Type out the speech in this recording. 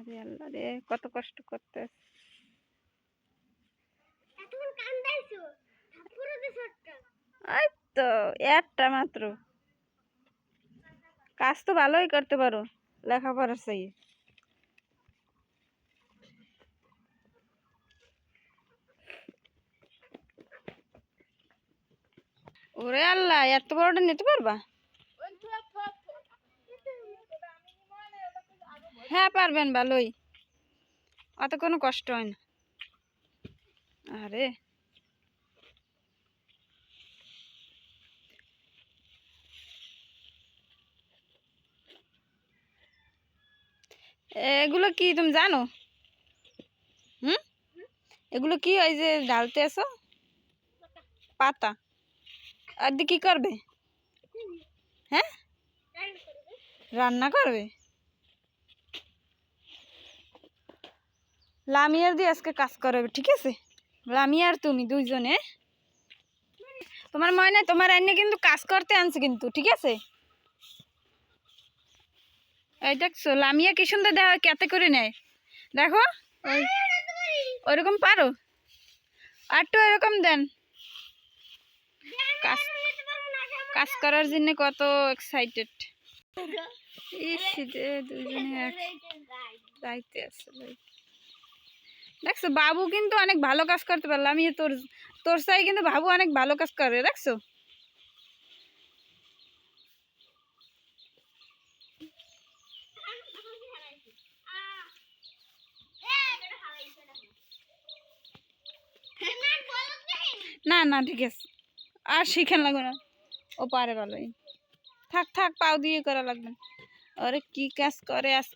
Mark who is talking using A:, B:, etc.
A: আরে আল্লাহ রে কত কষ্ট করতে এই তো একটা মাত্র। কাজ তো ভালোই করতে পারো লেখাপড়ার চাই ওরে আল্লাহ এত বড়টা নিতে পারবা? হ্যাঁ পারবেন ভালোই। অত কোনো কষ্ট হয় না। আরে। এগুলো কি তুমি জানো? হুম? এগুলো কি ওই যে ঢালতে আসো পাতা। আর কি করবে? হ্যাঁ? রান্না করবে? লামিয়ার দিয়ে আজকে কাজ করবে, ঠিক আছে? লামিয়ার তুমি দুইজনে। তোমার ময়না তোমার আইনে কিন্তু কাজ করতে আনছে কিন্তু, ঠিক আছে? এই দেখছ, লামিয়া কি সুন্দর দেখা কেতে করে নেয়? দেখো, ওই ওরকম পারো? আর তো এরকম দেন। কাজ কাজ করার জন্য কত এক্সাইটেড দুজনে এক যাইতে আসলে দেখছ, বাবু কিন্তু অনেক ভালো কাজ করতে পারল। আমি তোর তোর সাই কিন্তু বাবু অনেক ভালো কাজ করে, দেখছ? না না, ঠিক আছে। আর শিখেন লাগবে না। ও পারে ভালোই। থাক থাক, পাও দিয়ে করা লাগবে। আরে কি কাজ করে আজ